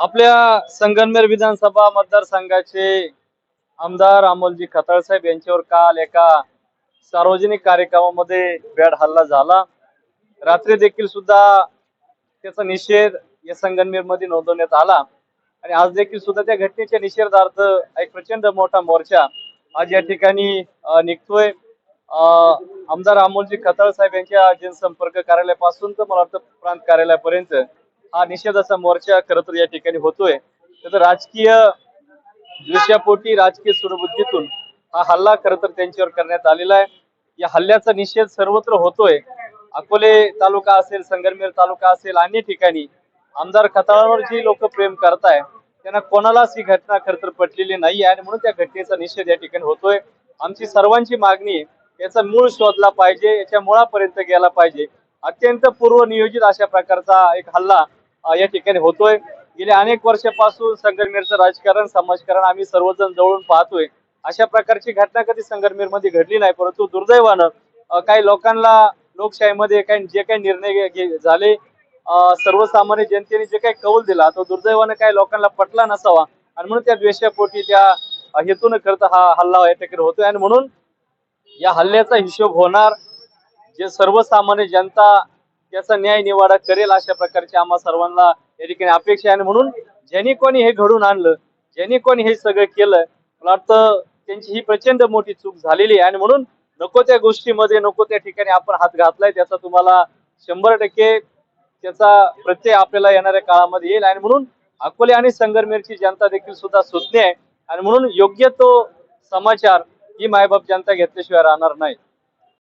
आपल्या संगमनेर विधानसभा मतदारसंघाचे आमदार अमोलजी खताळ साहेब यांच्यावर काल एका सार्वजनिक कार्यक्रमामध्ये बॅड हल्ला झाला. रात्री देखील सुद्धा त्याचा निषेध या संगमनेरमध्ये नोंदवण्यात आला. आणि आज देखील सुद्धा त्या घटनेच्या निषेधार्थ एक प्रचंड मोठा मोर्चा आज या ठिकाणी निघतोय. अं, आमदार अमोलजी खताळ साहेब यांच्या जनसंपर्क कार्यालयापासून तर मला वाटतं प्रांत कार्यालयापर्यंत हा निषेधाचा मोर्चा खरं तर या ठिकाणी होतोय. त्याचं राजकीय द्वेषापोटी राजकीय सुडबुद्धीतून हा हल्ला खरं तर त्यांच्यावर करण्यात आलेला आहे. या हल्ल्याचा निषेध सर्वत्र होतोय. अकोले तालुका असेल संगमेर तालुका असेल अन्य ठिकाणी आमदार खताळावर जी लोक प्रेम करताय त्यांना कोणालाच ही घटना खरं तर पटलेली नाही आणि म्हणून त्या घटनेचा निषेध या ठिकाणी होतोय. आमची सर्वांची मागणी याचा मूळ शोधला पाहिजे याच्या मुळापर्यंत गेला पाहिजे. अत्यंत पूर्वनियोजित अशा प्रकारचा एक हल्ला या ठिकाणी होतोय. गेल्या अनेक वर्षापासून संगमनेरचं राजकारण समाजकारण आम्ही सर्वजण जवळून पाहतोय. अशा प्रकारची घटना कधी संगमनेरमध्ये घडली नाही परंतु दुर्दैवानं काही लोकांना लोकशाहीमध्ये काही जे काही निर्णय झाले सर्वसामान्य जनतेने जे काही कौल दिला तो दुर्दैवानं काही लोकांना पटला नसावा. आणि म्हणून त्या द्वेषापोटी त्या हेतून करता हा हल्ला या ठिकाणी होतोय. आणि म्हणून या हल्ल्याचा हिशोब होणार जे सर्वसामान्य जनता त्याचा न्याय निवाडा करेल अशा प्रकारची आम्हा सर्वांना या ठिकाणी अपेक्षा आहे. आणि म्हणून ज्यांनी कोणी हे घडून आणलं ज्यांनी कोणी हे सगळं केलं मला वाटतं त्यांची ही प्रचंड मोठी चूक झालेली आहे. आणि म्हणून नको त्या गोष्टीमध्ये नको त्या ठिकाणी आपण हात घातलाय. त्याचा तुम्हाला शंभर टक्के त्याचा प्रत्यय आपल्याला येणाऱ्या काळामध्ये येईल. आणि म्हणून अकोले आणि संगरमेरची जनता देखील सुद्धा सुज्ञ आहे. आणि म्हणून योग्य तो समाचार ही मायबाप जनता घेतल्याशिवाय राहणार नाही.